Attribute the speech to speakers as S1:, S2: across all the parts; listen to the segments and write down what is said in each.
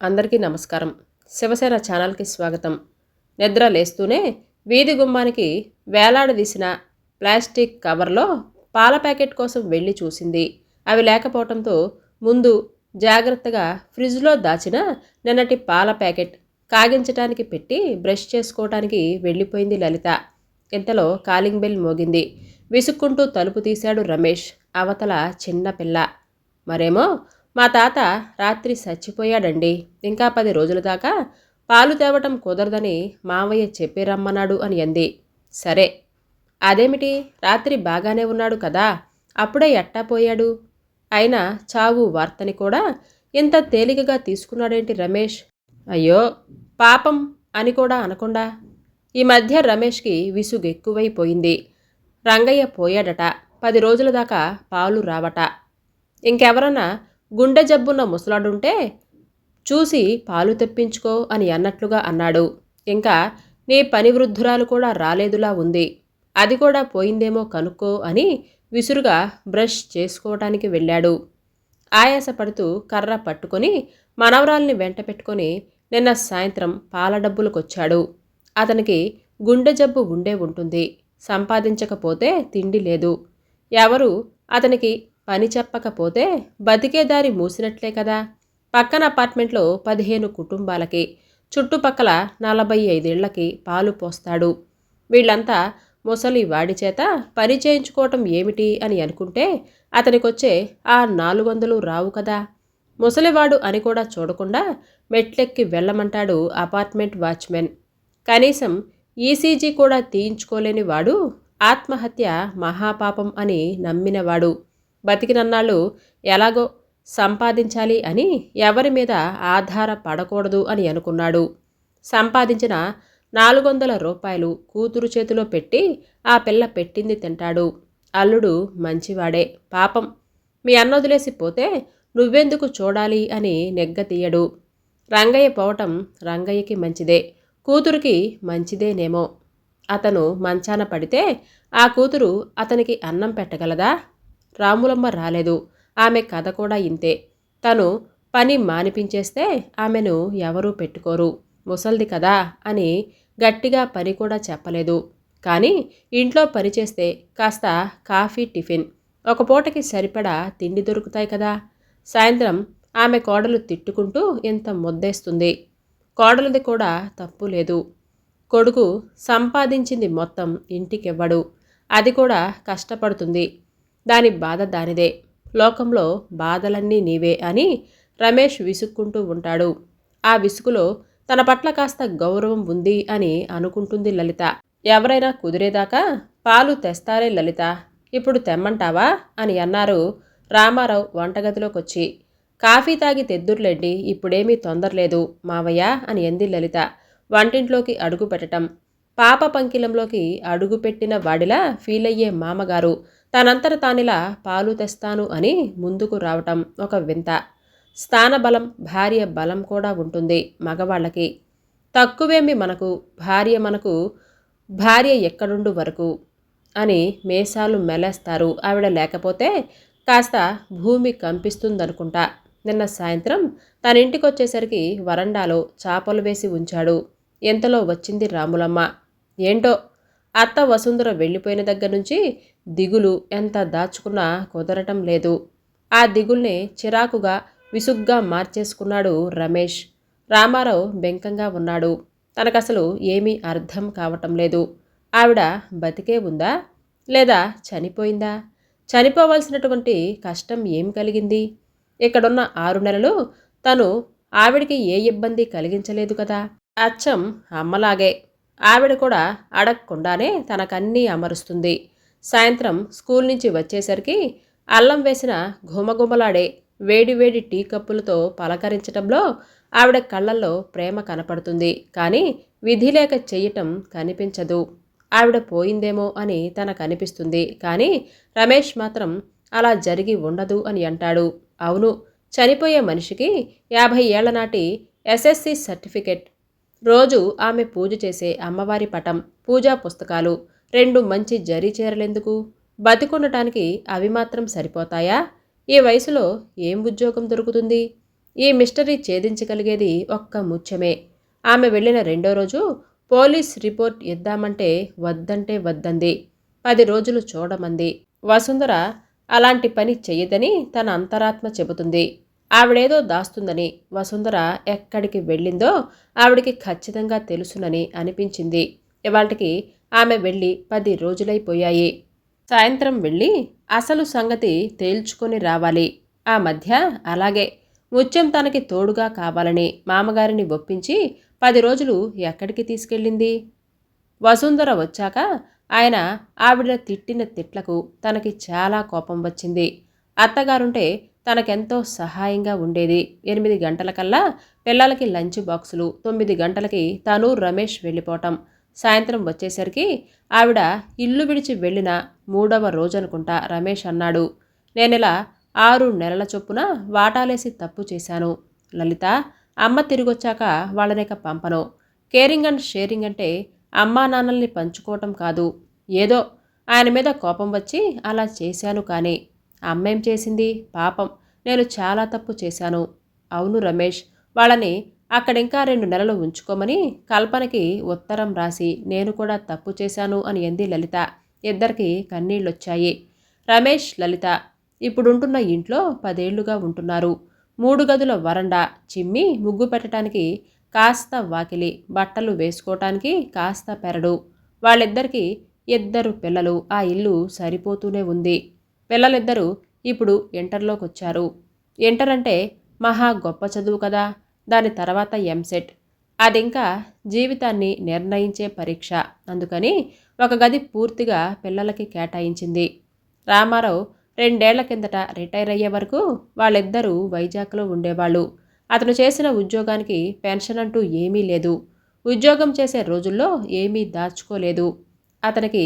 S1: అందరికీ నమస్కారం. శివసేన ఛానల్కి స్వాగతం. నిద్ర లేస్తూనే వీధి గుమ్మానికి వేలాడదీసిన ప్లాస్టిక్ కవర్లో పాల ప్యాకెట్ కోసం వెళ్ళి చూసింది. అవి లేకపోవడంతో ముందు జాగ్రత్తగా ఫ్రిడ్జ్లో దాచిన నిన్నటి పాల ప్యాకెట్ కాగించటానికి పెట్టి బ్రష్ చేసుకోవటానికి వెళ్ళిపోయింది లలిత. ఇంతలో కాలింగ్ బెల్ మోగింది. విసుక్కుంటూ తలుపు తీశాడు రమేష్ అవతల చిన్నపిల్ల మరేమో మా తాత రాత్రి చచ్చిపోయాడండి. ఇంకా పది రోజుల దాకా పాలు తేవటం కుదరదని మావయ్య చెప్పి రమ్మన్నాడు అని అంది. సరే. అదేమిటి? రాత్రి బాగానే ఉన్నాడు కదా. అప్పుడే ఎట్టా పోయాడు? అయినా చావు వార్తని కూడా ఇంత తేలికగా తీసుకున్నాడేంటి రమేష్? అయ్యో పాపం అని కూడా అనకుండా. ఈ మధ్య రమేష్కి విసుగు ఎక్కువైపోయింది. రంగయ్య పోయాడట. పది రోజుల దాకా పాలు రావట. ఇంకెవరన్నా గుండె జబ్బున్న ముసలాడుంటే చూసి పాలు తెప్పించుకో అని అన్నట్లుగా అన్నాడు. ఇంకా నీ పని వృద్ధురాలు కూడా రాలేదులా ఉంది. అది కూడా పోయిందేమో కనుక్కో అని విసురుగా బ్రష్ చేసుకోవటానికి వెళ్ళాడు. ఆయాసపడుతూ కర్ర పట్టుకొని మనవరాల్ని వెంట పెట్టుకొని నిన్న సాయంత్రం పాల డబ్బులకొచ్చాడు. అతనికి గుండె జబ్బు ఉండే ఉంటుంది. సంపాదించకపోతే తిండి లేదు. ఎవరు అతనికి పని చెప్పకపోతే బతికే దారి మూసినట్లే కదా. పక్కన అపార్ట్మెంట్లో పదిహేను కుటుంబాలకి చుట్టుపక్కల నలభై ఐదేళ్ళకి పాలు పోస్తాడు. వీళ్ళంతా ముసలి వాడి చేత పని చేయించుకోవటం ఏమిటి అని అనుకుంటే అతనికొచ్చే ఆ నాలుగు వందలు రావు కదా. ముసలివాడు అని కూడా చూడకుండా మెట్లెక్కి వెళ్ళమంటాడు అపార్ట్మెంట్ వాచ్మెన్. కనీసం ఈసీజీ కూడా తీయించుకోలేని వాడు ఆత్మహత్య మహాపాపం అని నమ్మినవాడు. బతికినన్నాళ్ళు ఎలాగో సంపాదించాలి అని ఎవరి మీద ఆధారపడకూడదు అని అనుకున్నాడు. సంపాదించిన నాలుగు వందల రూపాయలు కూతురు చేతిలో పెట్టి ఆ పిల్ల పెట్టింది తింటాడు. అల్లుడు మంచివాడే. పాపం. మీ అన్న వదిలేసి పోతే నువ్వెందుకు చూడాలి అని నెగ్గతీయడు రంగయ్య పోవటం రంగయ్యకి మంచిదే. కూతురికి మంచిదేనేమో. అతను మంచాన పడితే ఆ కూతురు అతనికి అన్నం పెట్టగలదా? రాములమ్మ రాలేదు. ఆమె కథ కూడా ఇంతే. తను పని మానిపించేస్తే ఆమెను ఎవరూ పెట్టుకోరు. ముసల్ది కదా అని గట్టిగా పని కూడా చెప్పలేదు. కానీ ఇంట్లో పని చేస్తే కాస్త కాఫీ టిఫిన్ ఒక పూటకి సరిపడా తిండి దొరుకుతాయి కదా. సాయంత్రం ఆమె కోడలు తిట్టుకుంటూ ఇంత ముద్దేస్తుంది. కోడలది కూడా తప్పు లేదు. కొడుకు సంపాదించింది మొత్తం ఇంటికివ్వడు. అది కూడా కష్టపడుతుంది. దాని బాధ దానిదే. లోకంలో బాధలన్నీ నీవే అని రమేష్ విసుక్కుంటూ ఉంటాడు. ఆ విసుగులో తన పట్ల కాస్త గౌరవం ఉంది అని అనుకుంటుంది లలిత. ఎవరైనా కుదిరేదాకా పాలు తెస్తారే లలిత. ఇప్పుడు తెమ్మంటావా అని అన్నారు రామారావు వంటగదిలోకొచ్చి. కాఫీ తాగి తెద్దుర్లేండి ఇప్పుడేమీ తొందరలేదు మావయ్య అని ఎంది లలిత. వంటింట్లోకి అడుగు పెట్టటం పాప పంకిలంలోకి అడుగుపెట్టిన వాడిలా ఫీలయ్యే మామగారు తనంతట తానిలా పాలు తెస్తాను అని ముందుకు రావటం ఒక వింత. స్థానబలం భార్య బలం కూడా ఉంటుంది మగవాళ్ళకి. తక్కువేమి మనకు భార్య మనకు భార్య ఎక్కడుండు వరకు అని మేసాలు మెలేస్తారు. ఆవిడ లేకపోతే కాస్త భూమి కంపిస్తుందనుకుంటా. నిన్న సాయంత్రం తన ఇంటికొచ్చేసరికి వరండాలో చాపలు వేసి ఉంచాడు. ఎంతలో వచ్చింది రాములమ్మ? ఏంటో? అత్త వసుంధర వెళ్ళిపోయిన దగ్గర నుంచి దిగులు ఎంత దాచుకున్నా కుదరటం లేదు. ఆ దిగుల్ని చిరాకుగా విసుగ్గా మార్చేసుకున్నాడు రమేష్. రామారావు బెంకంగా ఉన్నాడు. తనకసలు ఏమీ అర్థం కావటం లేదు. ఆవిడ బతికే ఉందా? లేదా చనిపోయిందా? చనిపోవలసినటువంటి కష్టం ఏం కలిగింది? ఇక్కడున్న ఆరు నెలలు తను ఆవిడికి ఏ ఇబ్బంది కలిగించలేదు కదా? అచ్చం అమ్మలాగే. ఆవిడ కూడా అడగకుండానే తనకన్నీ అమరుస్తుంది. సాయంత్రం స్కూల్ నుంచి వచ్చేసరికి అల్లం వేసిన ఘుమఘుమలాడే వేడివేడి టీ కప్పులతో పలకరించటంలో ఆవిడ కళ్ళల్లో ప్రేమ కనపడుతుంది. కానీ విధి లేక చెయ్యటం కనిపించదు. ఆవిడ పోయిందేమో అని తనకు అనిపిస్తుంది కానీ రమేష్ మాత్రం అలా జరిగి ఉండదు అని అంటాడు. అవును చనిపోయే మనిషికి యాభై ఏళ్ళ నాటి ఎస్ఎస్సి సర్టిఫికెట్. రోజు ఆమె పూజ చేసే అమ్మవారి పటం పూజా పుస్తకాలు. రెండు మంచి జరీ చీరలెందుకు? బతికుండటానికి అవి మాత్రం సరిపోతాయా? ఈ వయసులో ఏం ఉద్యోగం దొరుకుతుంది? ఈ మిస్టరీ ఛేదించగలిగేది ఒక్క ముత్యమే ఆమె వెళ్ళిన రెండో రోజు పోలీస్ రిపోర్ట్ ఇద్దామంటే వద్దంటే వద్దంది. పది రోజులు చూడమంది. వసుంధర అలాంటి పని చెయ్యదని తన అంతరాత్మ చెబుతుంది. ఆవిడేదో దాస్తుందని వసుంధర ఎక్కడికి వెళ్ళిందో ఆవిడికి ఖచ్చితంగా తెలుసునని అనిపించింది. ఇవాళకి ఆమె వెళ్ళి పది రోజులైపోయాయి. సాయంత్రం వెళ్ళి అసలు సంగతి తేల్చుకొని రావాలి. ఆ మధ్య అలాగే ముత్యం తనకి తోడుగా కావాలని మామగారిని ఒప్పించి పది రోజులు ఎక్కడికి తీసుకెళ్ళింది? వసుంధర వచ్చాక ఆయన ఆవిడ తిట్టిన తిట్లకు తనకి చాలా కోపం వచ్చింది. అత్తగారుంటే తనకెంతో సహాయంగా ఉండేది. ఎనిమిది గంటలకల్లా పిల్లలకి లంచ్ బాక్సులు తొమ్మిది గంటలకి తను రమేష్ వెళ్ళిపోవటం. సాయంత్రం వచ్చేసరికి ఆవిడ ఇల్లు విడిచి వెళ్ళిన మూడవ రోజనుకుంటా రమేష్ అన్నాడు. నేనిలా ఆరు నెలల చొప్పున వాటాలేసి తప్పు చేశాను. లలిత అమ్మ తిరిగొచ్చాక వాళ్ళనిక పంపను. కేరింగ్ అండ్ షేరింగ్ అంటే అమ్మా నాన్నల్ని పంచుకోవటం కాదు. ఏదో ఆయన మీద కోపం వచ్చి అలా చేశాను కానీ అమ్మేం చేసింది? పాపం. నేను చాలా తప్పు చేశాను. అవును రమేష్ వాళ్ళని అక్కడ ఇంకా రెండు నెలలు ఉంచుకోమని కల్పనకి ఉత్తరం రాసి నేను కూడా తప్పు చేశాను అని ఎంది లలిత. ఇద్దరికి కన్నీళ్ళొచ్చాయి. రమేష్ లలిత ఇప్పుడుంటున్న ఇంట్లో పదేళ్ళుగా ఉంటున్నారు. మూడు గదుల వరండా చిమ్మి ముగ్గు పెట్టడానికి కాస్త వాకిలి బట్టలు వేసుకోవటానికి కాస్త పెరడు. వాళ్ళిద్దరికీ ఇద్దరు పిల్లలు ఆ ఇల్లు సరిపోతూనే ఉంది. పిల్లలిద్దరూ ఇప్పుడు ఇంటర్లోకి వచ్చారు ఇంటర్ అంటే మహా గొప్ప చదువు కదా. దాని తర్వాత ఎంసెట్ అదింకా జీవితాన్ని నిర్ణయించే పరీక్ష. అందుకని ఒక గది పూర్తిగా పిల్లలకి కేటాయించింది. రామారావు రెండేళ్ళ కిందట రిటైర్ అయ్యే వరకు వాళ్ళిద్దరూ వైజాగ్లో ఉండేవాళ్ళు. అతను చేసిన ఉద్యోగానికి పెన్షన్ అంటూ ఏమీ లేదు. ఉద్యోగం చేసే రోజుల్లో ఏమీ దాచుకోలేదు. అతనికి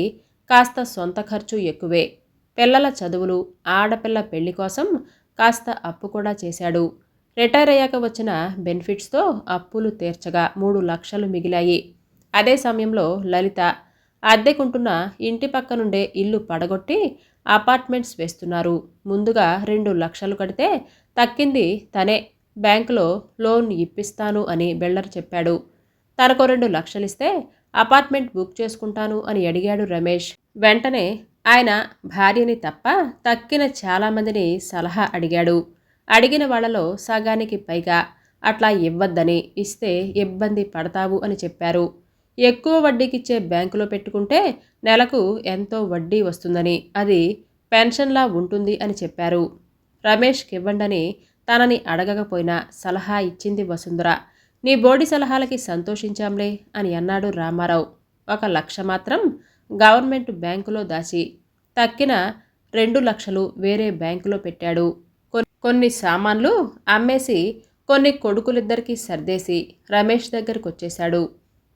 S1: కాస్త సొంత ఖర్చు ఎక్కువే. పిల్లల చదువులు ఆడపిల్ల పెళ్ళి కోసం కాస్త అప్పు కూడా చేశాడు. రిటైర్ అయ్యాక వచ్చిన బెనిఫిట్స్తో అప్పులు తీర్చగా మూడు లక్షలు మిగిలాయి. అదే సమయంలో లలిత అద్దెకుంటున్న ఇంటి పక్క నుండే ఇల్లు పడగొట్టి అపార్ట్మెంట్స్ వేస్తున్నారు. ముందుగా రెండు లక్షలు కడితే తక్కింది తనే. బ్యాంకులో లోన్ ఇప్పిస్తాను అని బిల్డర్ చెప్పాడు. తనకు రెండు లక్షలిస్తే అపార్ట్మెంట్ బుక్ చేసుకుంటాను అని అడిగాడు రమేష్. వెంటనే ఆయన భార్యని తప్ప తక్కిన చాలామందిని సలహా అడిగాడు. అడిగిన వాళ్ళలో సగానికి పైగా అట్లా ఇవ్వద్దని ఇస్తే ఇబ్బంది పడతావు అని చెప్పారు. ఎక్కువ వడ్డీకిచ్చే బ్యాంకులో పెట్టుకుంటే నెలకు ఎంతో వడ్డీ వస్తుందని అది పెన్షన్లా ఉంటుంది అని చెప్పారు. రమేష్కి ఇవ్వండని తనని అడగకపోయినా సలహా ఇచ్చింది వసుంధర. నీ బోడి సలహాలకి సంతోషించాంలే అని అన్నాడు రామారావు. ఒక లక్ష మాత్రం గవర్నమెంట్ బ్యాంకులో దాచి తక్కిన రెండు లక్షలు వేరే బ్యాంకులో పెట్టాడు. కొన్ని సామాన్లు అమ్మేసి కొన్ని కొడుకులిద్దరికీ సర్దేసి రమేష్ దగ్గరకు వచ్చేశాడు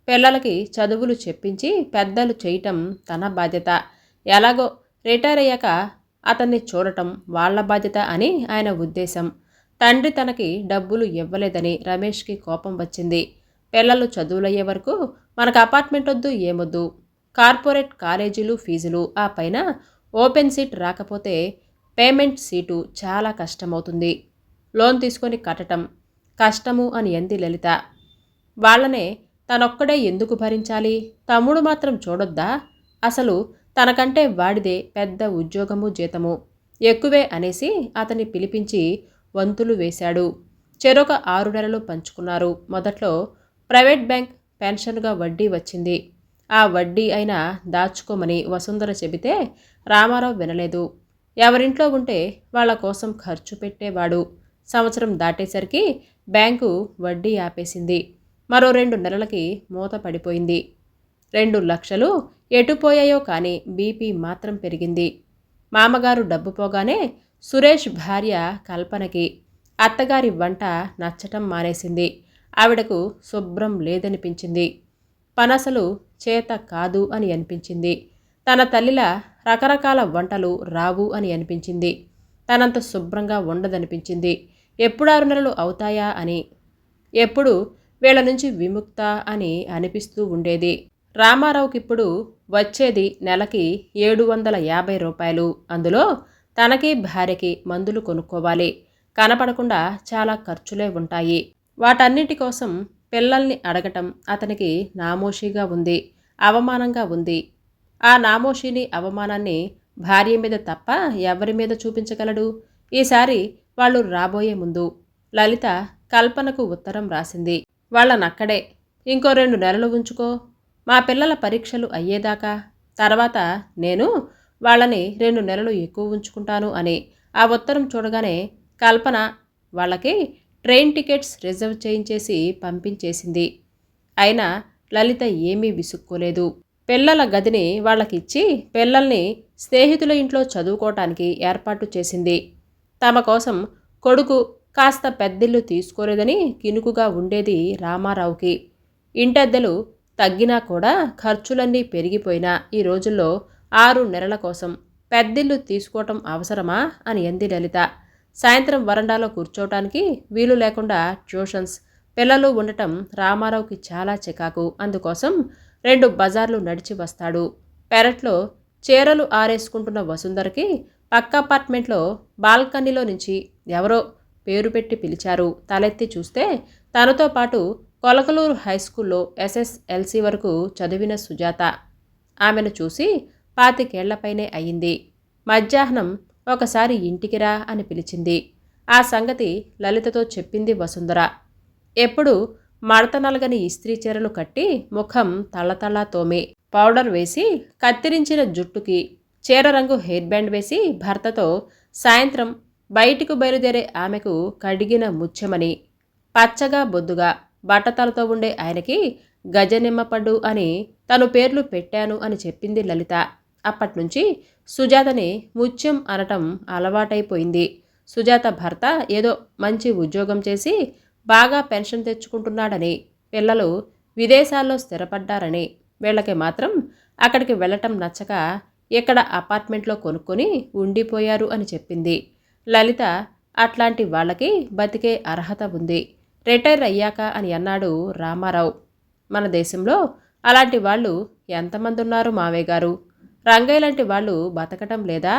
S1: పిల్లలకి చదువులు చెప్పించి పెద్దలు చేయటం తన బాధ్యత. ఎలాగో రిటైర్ అయ్యాక అతన్ని చూడటం వాళ్ళ బాధ్యత అని ఆయన ఉద్దేశం. తండ్రి తనకి డబ్బులు ఇవ్వలేదని రమేష్కి కోపం వచ్చింది. పిల్లలు చదువులయ్యే వరకు మనకు అపార్ట్మెంట్ వద్దు ఏమొద్దు. కార్పొరేట్ కాలేజీలు ఫీజులు ఆ పైన ఓపెన్ సీట్ రాకపోతే పేమెంట్ సీటు చాలా కష్టమవుతుంది. లోన్ తీసుకొని కట్టడం కష్టము అని ఎంది లలిత. వాళ్ళనే తనొక్కడే ఎందుకు భరించాలి? తమ్ముడు మాత్రం చూడొద్దా? అసలు తనకంటే వాడిదే పెద్ద ఉద్యోగము జీతము. ఎక్కువే అనేసి అతన్ని పిలిపించి వంతులు వేశాడు. చెరొక ఆరు నెలలు పంచుకున్నారు. మొదట్లో ప్రైవేట్ బ్యాంక్ పెన్షన్గా వడ్డీ వచ్చింది. ఆ వడ్డీ అయినా దాచుకోమని వసుంధర చెబితే రామారావు వినలేదు. ఎవరింట్లో ఉంటే వాళ్ళ కోసం ఖర్చు పెట్టేవాడు. సంవత్సరం దాటేసరికి బ్యాంకు వడ్డీ ఆపేసింది. మరో రెండు నెలలకి మూత పడిపోయింది. రెండు లక్షలు ఎటుపోయాయో కానీ బీపీ మాత్రం పెరిగింది. మామగారు డబ్బు పోగానే సురేష్ భార్య కల్పనకి అత్తగారి వంట నచ్చటం మానేసింది. ఆవిడకు శుభ్రం లేదనిపించింది. పనసలు చేత కాదు అని అనిపించింది. తన తల్లిలా రకరకాల వంటలు రావు అని అనిపించింది. తనంత శుభ్రంగా ఉండదనిపించింది. ఎప్పుడు ఆరు నెలలు అవుతాయా అని ఎప్పుడు వీళ్ళ నుంచి విముక్త అని అనిపిస్తూ ఉండేది. రామారావుకిప్పుడు వచ్చేది నెలకి ఏడు వందల యాభై రూపాయలు. అందులో తనకి భార్యకి మందులు కొనుక్కోవాలి. కనపడకుండా చాలా ఖర్చులే ఉంటాయి. వాటన్నిటి కోసం పిల్లల్ని అడగటం అతనికి నామోషిగా ఉంది అవమానంగా ఉంది. ఆ నామోషిని అవమానాన్ని భార్య మీద తప్ప ఎవరి మీద చూపించగలడు? ఈసారి వాళ్ళు రాబోయే ముందు లలిత కల్పనకు ఉత్తరం రాసింది. వాళ్ళనక్కడే ఇంకో రెండు నెలలు ఉంచుకో. మా పిల్లల పరీక్షలు అయ్యేదాకా. తర్వాత నేను వాళ్ళని రెండు నెలలు ఎక్కువ ఉంచుకుంటాను అని ఆ ఉత్తరం చూడగానే కల్పన వాళ్ళకి ట్రైన్ టికెట్స్ రిజర్వ్ చేయించేసి పంపించేసింది. అయినా లలిత ఏమీ విసుక్కోలేదు. పిల్లల గదిని వాళ్ళకిచ్చి పిల్లల్ని స్నేహితుల ఇంట్లో చదువుకోవటానికి ఏర్పాటు చేసింది. తమ కోసం కొడుకు కాస్త పెద్దిల్లు తీసుకోలేదని కినుకుగా ఉండేది రామారావుకి. ఇంటద్దెలు తగ్గినా కూడా ఖర్చులన్నీ పెరిగిపోయినా ఈ రోజుల్లో ఆరు నెలల కోసం పెద్దిల్లు తీసుకోవటం అవసరమా అని అంది లలిత. సాయంత్రం వరండాలో కూర్చోవటానికి వీలు లేకుండా ట్యూషన్స్ పిల్లలు ఉండటం రామారావుకి చాలా చికాకు. అందుకోసం రెండు బజార్లు నడిచి వస్తాడు. పెరట్లో చీరలు ఆరేసుకుంటున్న వసుంధరకి పక్క అపార్ట్మెంట్లో బాల్కనీలో నుంచి ఎవరో పేరు పెట్టి పిలిచారు. తలెత్తి చూస్తే తనతో పాటు కొలకలూరు హై స్కూల్లో ఎస్ఎస్ఎల్సి వరకు చదివిన సుజాత. ఆమెను చూసి పాతికేళ్ళపైనే అయింది. మధ్యాహ్నం ఒకసారి ఇంటికి రా అని పిలిచింది. ఆ సంగతి లలితతో చెప్పింది వసుంధర. ఎప్పుడు మడత నలగని ఇస్త్రీ చీరలు కట్టి ముఖం తళ్ళతళ్ళా తోమి. పౌడర్ వేసి కత్తిరించిన జుట్టుకి చీర రంగు హెయిర్ బ్యాండ్ వేసి భర్తతో సాయంత్రం బయటికి బయలుదేరే ఆమెకు కడిగిన ముత్యమని పచ్చగా బొద్దుగా బట్టతలతో ఉండే ఆయనకి గజనిమ్మపడ్డు అని తను పేర్లు పెట్టాను అని చెప్పింది లలిత. అప్పట్నుంచి సుజాతని ముత్యం అనటం అలవాటైపోయింది. సుజాత భర్త ఏదో మంచి ఉద్యోగం చేసి బాగా పెన్షన్ తెచ్చుకుంటున్నాడని పిల్లలు విదేశాల్లో స్థిరపడ్డారని వీళ్ళకి మాత్రం అక్కడికి వెళ్ళటం నచ్చక ఇక్కడ అపార్ట్మెంట్లో కొనుక్కొని ఉండిపోయారు అని చెప్పింది. లలిత అట్లాంటి వాళ్ళకి బతికే అర్హత ఉంది. రిటైర్ అయ్యాక అని అన్నాడు రామారావు. మన దేశంలో అలాంటి వాళ్ళు ఎంతమంది ఉన్నారు మావయ్య గారు? రంగయ్య లాంటి వాళ్ళు బతకటం లేదా?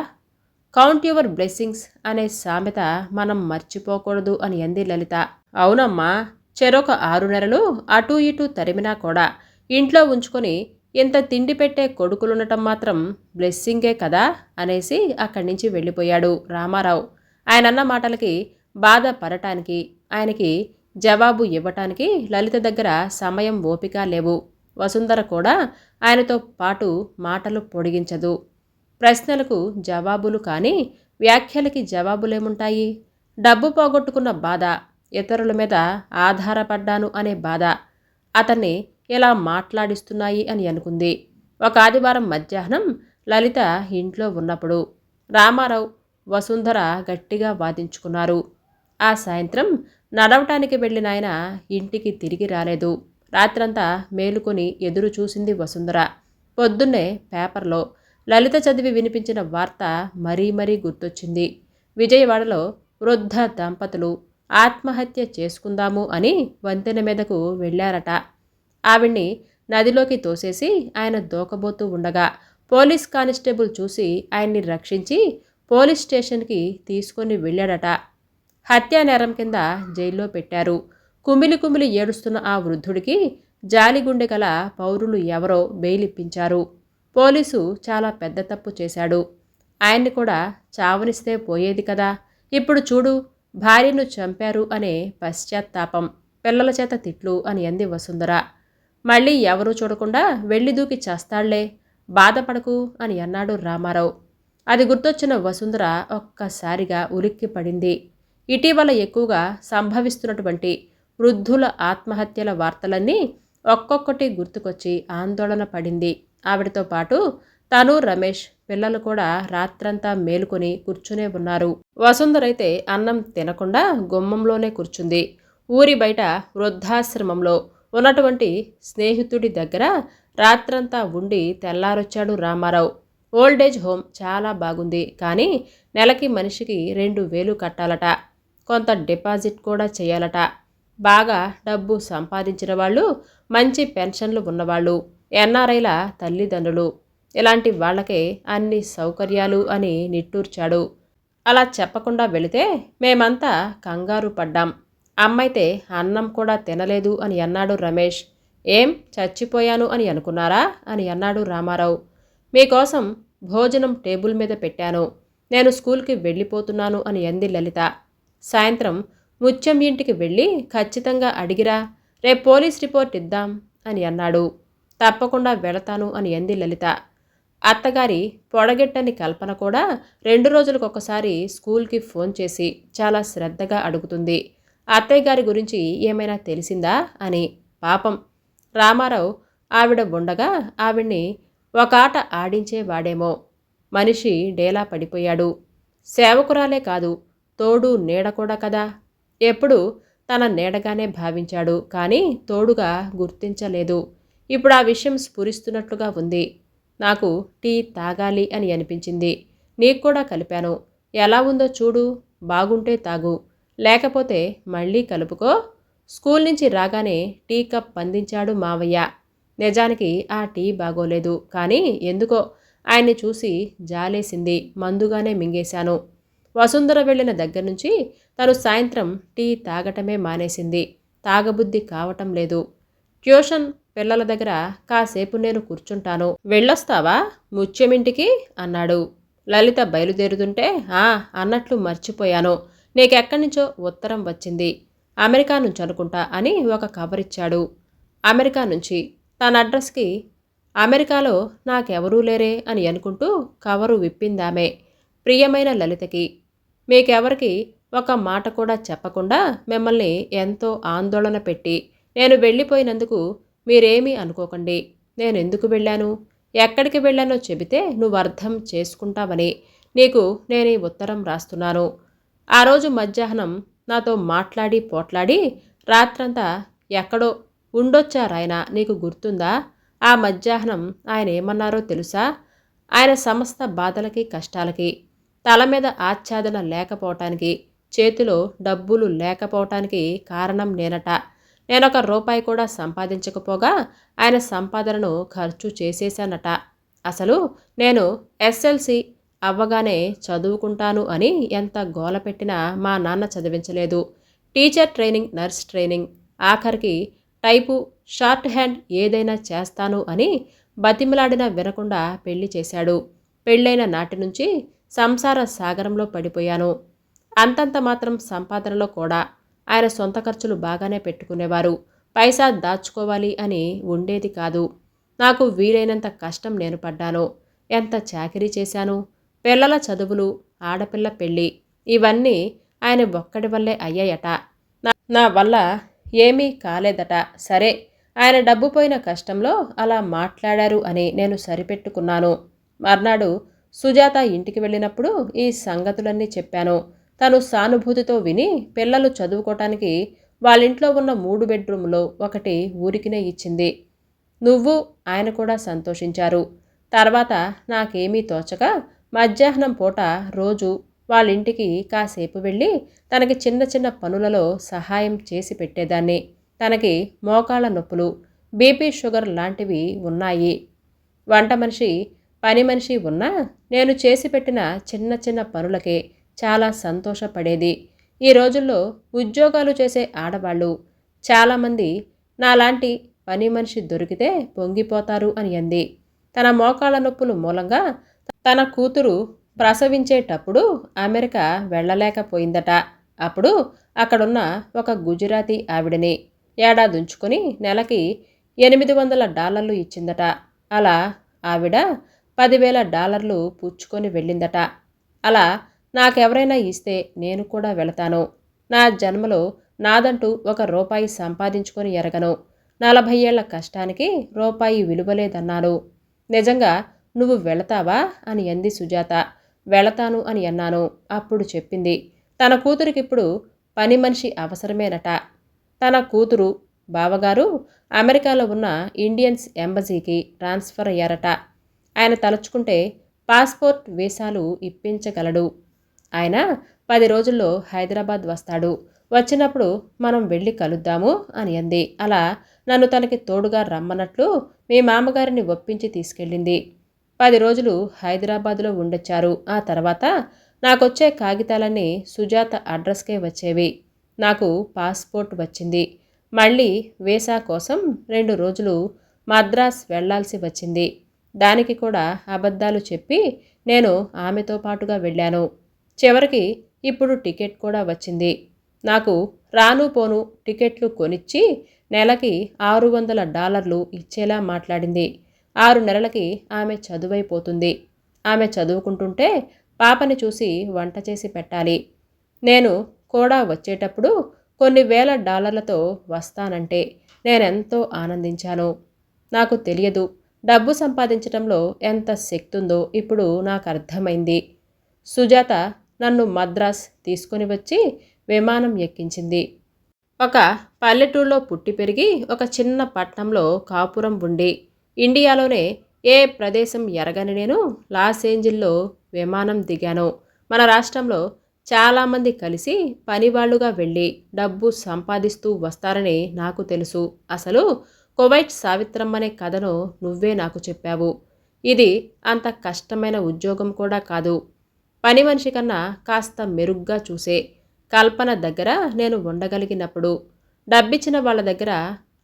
S1: కౌంట్ యువర్ బ్లెస్సింగ్స్ అనే సామెత మనం మర్చిపోకూడదు అని అంది లలిత. అవునమ్మా చెరొక ఆరు నెలలు అటూ ఇటూ తరిమినా కూడా ఇంట్లో ఉంచుకొని ఇంత తిండి పెట్టే కొడుకులుండటం మాత్రం బ్లెస్సింగే కదా అనేసి అక్కడి నుంచి వెళ్ళిపోయాడు రామారావు. ఆయనన్న మాటలకి బాధ పడటానికి ఆయనకి జవాబు ఇవ్వటానికి లలిత దగ్గర సమయం ఓపిక లేవు. వసుంధర కూడా ఆయనతో పాటు మాటలు పొడిగించదు. ప్రశ్నలకు జవాబులు కానీ వ్యాఖ్యలకి జవాబులేముంటాయి? డబ్బు పోగొట్టుకున్న బాధ ఇతరుల మీద ఆధారపడ్డాను అనే బాధ అతన్ని ఇలా మాట్లాడిస్తున్నాయి అని అనుకుంది. ఒక ఆదివారం మధ్యాహ్నం లలిత ఇంట్లో ఉన్నప్పుడు రామారావు వసుంధర గట్టిగా వాదించుకున్నారు. ఆ సాయంత్రం నడవటానికి వెళ్ళిన ఆయన ఇంటికి తిరిగి రాలేదు. రాత్రంతా మేలుకొని ఎదురు చూసింది వసుంధర. పొద్దున్నే పేపర్లో లలిత చదివి వినిపించిన వార్త మరీ మరీ గుర్తొచ్చింది. విజయవాడలో వృద్ధ దంపతులు ఆత్మహత్య చేసుకుందాము అని వంతెన మీదకు వెళ్ళారట. ఆవిడ్ని నదిలోకి తోసేసి ఆయన దూకబోతూ ఉండగా పోలీస్ కానిస్టేబుల్ చూసి ఆయన్ని రక్షించి పోలీస్ స్టేషన్కి తీసుకొని వెళ్ళాడట. హత్యా నేరం కింద జైల్లో పెట్టారు. కుమిలి కుమిలి ఏడుస్తున్న ఆ వృద్ధుడికి జాలిగుండె గల పౌరులు ఎవరో బెయిలిప్పించారు. పోలీసు చాలా పెద్ద తప్పు చేశాడు. ఆయన్ని కూడా చావనిస్తే పోయేది కదా. ఇప్పుడు చూడు భార్యను చంపారు అనే పశ్చాత్తాపం పిల్లల చేత తిట్లు అని అంది వసుంధర. మళ్ళీ ఎవరూ చూడకుండా వెళ్ళి దూకి చేస్తాళ్ళే బాధపడకు అని అన్నాడు రామారావు. అది గుర్తొచ్చిన వసుంధర ఒక్కసారిగా ఉలిక్కి పడింది. ఇటీవల ఎక్కువగా సంభవిస్తున్నటువంటి వృద్ధుల ఆత్మహత్యల వార్తలన్నీ ఒక్కొక్కటి గుర్తుకొచ్చి ఆందోళన పడింది. ఆవిడతో పాటు తను రమేష్ పిల్లలు కూడా రాత్రంతా మేలుకొని కూర్చునే ఉన్నారు. వసుంధరైతే అన్నం తినకుండా గుమ్మంలోనే కూర్చుంది. ఊరి బయట వృద్ధాశ్రమంలో ఉన్నటువంటి స్నేహితుడి దగ్గర రాత్రంతా ఉండి తెల్లారొచ్చాడు రామారావు. ఓల్డేజ్ హోమ్ చాలా బాగుంది కానీ నెలకి మనిషికి రెండు వేలు కట్టాలట. కొంత డిపాజిట్ కూడా చేయాలట. బాగా డబ్బు సంపాదించిన వాళ్ళు మంచి పెన్షన్లు ఉన్నవాళ్ళు ఎన్ఆర్ఐల తల్లిదండ్రులు. ఇలాంటి వాళ్ళకే అన్ని సౌకర్యాలు అని నిట్టూర్చాడు. అలా చెప్పకుండా వెళితే మేమంతా కంగారు పడ్డాం. అమ్మైతే అన్నం కూడా తినలేదు అని అన్నాడు రమేష్. ఏం చచ్చిపోయాను అని అనుకున్నారా అని అన్నాడు రామారావు. మీకోసం భోజనం టేబుల్ మీద పెట్టాను. నేను స్కూల్కి వెళ్ళిపోతున్నాను అని అంది లలిత. సాయంత్రం ముత్యం ఇంటికి వెళ్ళి ఖచ్చితంగా అడిగిరా రేపు పోలీస్ రిపోర్ట్ ఇద్దాం అని అన్నాడు. తప్పకుండా వెళతాను అని అంది లలిత. అత్తగారి పొడగెట్టని కల్పన కూడా రెండు రోజులకు ఒకసారి స్కూల్కి ఫోన్ చేసి చాలా శ్రద్ధగా అడుగుతుంది. అత్తయ్య గారి గురించి ఏమైనా తెలిసిందా అని పాపం రామారావు ఆవిడ ఉండగా ఆవిడ్ని ఒక ఆట ఆడించేవాడేమో మనిషి డేలా పడిపోయాడు. సేవకురాలే కాదు తోడు నీడ కూడా కదా. ఎప్పుడు తన నీడగానే భావించాడు కానీ తోడుగా గుర్తించలేదు. ఇప్పుడు ఆ విషయం స్ఫురిస్తున్నట్లుగా ఉంది. నాకు టీ తాగాలి అని అనిపించింది. నీకు కూడా కలిపాను. ఎలా ఉందో చూడు. బాగుంటే తాగు. లేకపోతే మళ్ళీ కలుపుకో. స్కూల్ నుంచి రాగానే టీ కప్ అందించాడు మావయ్య. నిజానికి ఆ టీ బాగోలేదు. కానీ ఎందుకో ఆయన్ని చూసి జాలేసింది. మందుగానే మింగేశాను. వసుంధర వెళ్ళిన దగ్గర నుంచి తను సాయంత్రం టీ తాగటమే మానేసింది. తాగబుద్ధి కావటం లేదు. ట్యూషన్ పిల్లల దగ్గర కాసేపు నేను కూర్చుంటాను. వెళ్ళొస్తావా? ముత్యమింటికి? అన్నాడు. లలిత బయలుదేరుతుంటే ఆ అన్నట్లు మర్చిపోయాను. నీకెక్కడి నుంచో ఉత్తరం వచ్చింది. అమెరికా నుంచి అనుకుంటా అని ఒక కవర్ ఇచ్చాడు. అమెరికా నుంచి. తన అడ్రస్కి అమెరికాలో నాకెవరూ లేరే అని అనుకుంటూ కవరు విప్పిందామే. ప్రియమైన లలితకి మీకెవరికి ఒక మాట కూడా చెప్పకుండా మిమ్మల్ని ఎంతో ఆందోళన పెట్టి నేను వెళ్ళిపోయినందుకు మీరేమీ అనుకోకండి. నేను ఎందుకు వెళ్ళాను? ఎక్కడికి వెళ్ళానో చెబితే నువ్వు అర్థం చేసుకుంటావని నీకు నేను ఈ ఉత్తరం రాస్తున్నాను. ఆ రోజు మధ్యాహ్నం నాతో మాట్లాడి పోట్లాడి రాత్రంతా ఎక్కడో ఉండొచ్చారాయన నీకు గుర్తుందా? ఆ మధ్యాహ్నం ఆయన ఏమన్నారో తెలుసా? ఆయన సమస్త బాధలకి కష్టాలకి తల మీద ఆచ్ఛాదన లేకపోవటానికి చేతిలో డబ్బులు లేకపోవటానికి కారణం నేనట. నేనొక రూపాయి కూడా సంపాదించకపోగా ఆయన సంపాదనను ఖర్చు చేసేశానట. అసలు నేను ఎస్ఎల్సి అవ్వగానే చదువుకుంటాను అని ఎంత గోల పెట్టినా మా నాన్న చదివించలేదు. టీచర్ ట్రైనింగ్ నర్స్ ట్రైనింగ్ ఆఖరికి టైపు షార్ట్ హ్యాండ్ ఏదైనా చేస్తాను అని బతిమలాడిన వినకుండా పెళ్ళి చేశాడు. పెళ్ళైన నాటి నుంచి సంసార సాగరంలో పడిపోయాను. అంతంత మాత్రం సంపాదనలో కూడా ఆయన సొంత ఖర్చులు బాగానే పెట్టుకునేవారు. పైసా దాచుకోవాలి అని ఉండేది కాదు. నాకు వీలైనంత కష్టం నేను పడ్డాను. ఎంత చాకరీ చేశాను? పిల్లల చదువులు ఆడపిల్ల పెళ్ళి ఇవన్నీ ఆయన ఒక్కడి వల్లే అయ్యాయట. నా వల్ల ఏమీ కాలేదట. సరే ఆయన డబ్బు పోయిన కష్టంలో అలా మాట్లాడారు అని నేను సరిపెట్టుకున్నాను. మర్నాడు సుజాత ఇంటికి వెళ్ళినప్పుడు ఈ సంగతులన్నీ చెప్పాను. తను సానుభూతితో విని పిల్లలు చదువుకోవటానికి వాళ్ళింట్లో ఉన్న మూడు బెడ్రూమ్లో ఒకటి ఊరికినే ఇచ్చింది. నువ్వు ఆయన కూడా సంతోషించారు. తర్వాత నాకేమీ తోచక మధ్యాహ్నం పూట రోజు వాళ్ళింటికి కాసేపు వెళ్ళి తనకి చిన్న చిన్న పనులలో సహాయం చేసి పెట్టేదాన్ని. తనకి మోకాళ్ళ నొప్పులు బీపీ షుగర్ లాంటివి ఉన్నాయి. వంట మనిషి పని మనిషి ఉన్నా నేను చేసి పెట్టిన చిన్న చిన్న పనులకే చాలా సంతోషపడేది. ఈ రోజుల్లో ఉద్యోగాలు చేసే ఆడవాళ్ళు చాలామంది నాలాంటి పని మనిషి దొరికితే పొంగిపోతారు అని అంది. తన మోకాళ్ళ నొప్పులు మూలంగా తన కూతురు ప్రసవించేటప్పుడు అమెరికా వెళ్ళలేకపోయిందట. అప్పుడు అక్కడున్న ఒక గుజరాతీ ఆవిడని ఏడాదుంచుకొని నెలకి ఎనిమిది వందల డాలర్లు ఇచ్చిందట. అలా ఆవిడ పదివేల డాలర్లు పుచ్చుకొని వెళ్ళిందట. అలా నాకెవరైనా ఇస్తే నేను కూడా వెళతాను. నా జన్మలో నాదంటూ ఒక రూపాయి సంపాదించుకొని ఎరగను. నలభై ఏళ్ళ కష్టానికి రూపాయి విలువలేదన్నాను. నిజంగా నువ్వు వెళతావా అని అంది సుజాత. వెళతాను అని అన్నాను. అప్పుడు చెప్పింది. తన కూతురికిప్పుడు పని మనిషి అవసరమేనట. తన కూతురు బావగారు అమెరికాలో ఉన్న ఇండియన్స్ ఎంబసీకి ట్రాన్స్ఫర్ అయ్యారట. ఆయన తలుచుకుంటే పాస్పోర్ట్ వీసాలు ఇప్పించగలడు. ఆయన పది రోజుల్లో హైదరాబాద్ వస్తాడు. వచ్చినప్పుడు మనం వెళ్ళి కలుద్దాము అని అంది. అలా నన్ను తనకి తోడుగా రమ్మన్నట్లు మీ మామగారిని ఒప్పించి తీసుకెళ్ళింది. పది రోజులు హైదరాబాద్లో ఉండొచ్చారు. ఆ తర్వాత నాకొచ్చే కాగితాలన్నీ సుజాత అడ్రస్కే వచ్చేవి. నాకు పాస్పోర్ట్ వచ్చింది. మళ్ళీ వీసా కోసం రెండు రోజులు మద్రాస్ వెళ్ళాల్సి వచ్చింది. దానికి కూడా అబద్ధాలు చెప్పి నేను ఆమెతో పాటుగా వెళ్ళాను. చివరికి ఇప్పుడు టికెట్ కూడా వచ్చింది. నాకు రాను పోను టికెట్లు కొనిచ్చి నెలకి ఆరు వందల డాలర్లు ఇచ్చేలా మాట్లాడింది. ఆరు నెలలకి ఆమె చదువైపోతుంది. ఆమె చదువుకుంటుంటే పాపని చూసి వంట చేసి పెట్టాలి. నేను కూడా వచ్చేటప్పుడు కొన్ని వేల డాలర్లతో వస్తానంటే నేనెంతో ఆనందించాను. నాకు తెలియదు డబ్బు సంపాదించడంలో ఎంత శక్తి ఉందో ఇప్పుడు నాకు అర్థమైంది. సుజాత నన్ను మద్రాస్ తీసుకొని వచ్చి విమానం ఎక్కించింది. ఒక పల్లెటూరులో పుట్టి పెరిగి ఒక చిన్న పట్టణంలో కాపురం ఉండి ఇండియాలోనే ఏ ప్రదేశం ఎరగని నేను లాస్ ఏంజిల్లో విమానం దిగాను. మన రాష్ట్రంలో చాలామంది కలిసి పనివాళ్ళుగా వెళ్ళి డబ్బు సంపాదిస్తూ వస్తారని నాకు తెలుసు. అసలు కువైట్ సావిత్రమ్మనే కథను నువ్వే నాకు చెప్పావు. ఇది అంత కష్టమైన ఉద్యోగం కూడా కాదు. పని మనిషి కన్నా కాస్త మెరుగ్గా చూసే కల్పన దగ్గర నేను ఉండగలిగినప్పుడు డబ్బిచ్చిన వాళ్ళ దగ్గర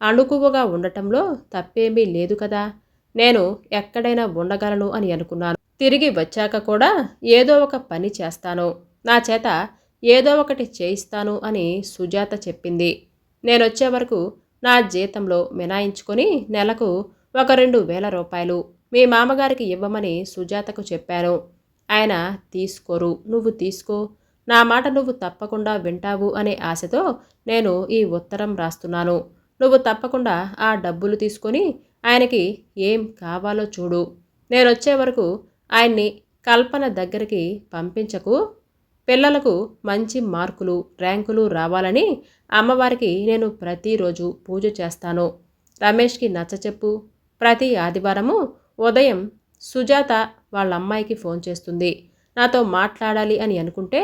S1: అణుకువగా ఉండటంలో తప్పేమీ లేదు కదా. నేను ఎక్కడైనా ఉండగలను అని అనుకున్నాను. తిరిగి వచ్చాక కూడా ఏదో ఒక పని చేస్తాను. నా చేత ఏదో ఒకటి చేయిస్తాను అని సుజాత చెప్పింది. నేనొచ్చే వరకు నా జీతంలో మినాయించుకొని నెలకు ఒక రెండు వేల రూపాయలు మీ మామగారికి ఇవ్వమని సుజాతకు చెప్పాను. ఆయన తీసుకోరు నువ్వు తీసుకో నా మాట నువ్వు తప్పకుండా వింటావు అనే ఆశతో నేను ఈ ఉత్తరం రాస్తున్నాను. నువ్వు తప్పకుండా ఆ డబ్బులు తీసుకొని ఆయనకి ఏం కావాలో చూడు. నేను వచ్చే వరకు ఆయన్ని కల్పన దగ్గరికి పంపించకు. పిల్లలకు మంచి మార్కులు ర్యాంకులు రావాలని అమ్మవారికి నేను ప్రతిరోజు పూజ చేస్తాను. రమేష్కి నచ్చచెప్పు ప్రతి ఆదివారము ఉదయం సుజాత వాళ్ళ అమ్మాయికి ఫోన్ చేస్తుంది. నాతో మాట్లాడాలి అని అనుకుంటే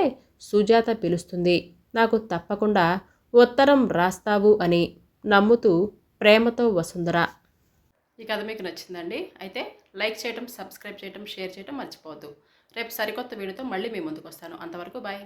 S1: సుజాత పిలుస్తుంది. నాకు తప్పకుండా ఉత్తరం రాస్తావు అని నమ్ముతూ ప్రేమతో వసుంధర. ఈ కథ మీకు నచ్చిందండి? అయితే లైక్ చేయటం సబ్స్క్రైబ్ చేయటం షేర్ చేయటం మర్చిపోవద్దు. రేపు సరికొత్త వీడియోతో మళ్ళీ మీ ముందుకు వస్తాను. అంతవరకు బాయ్.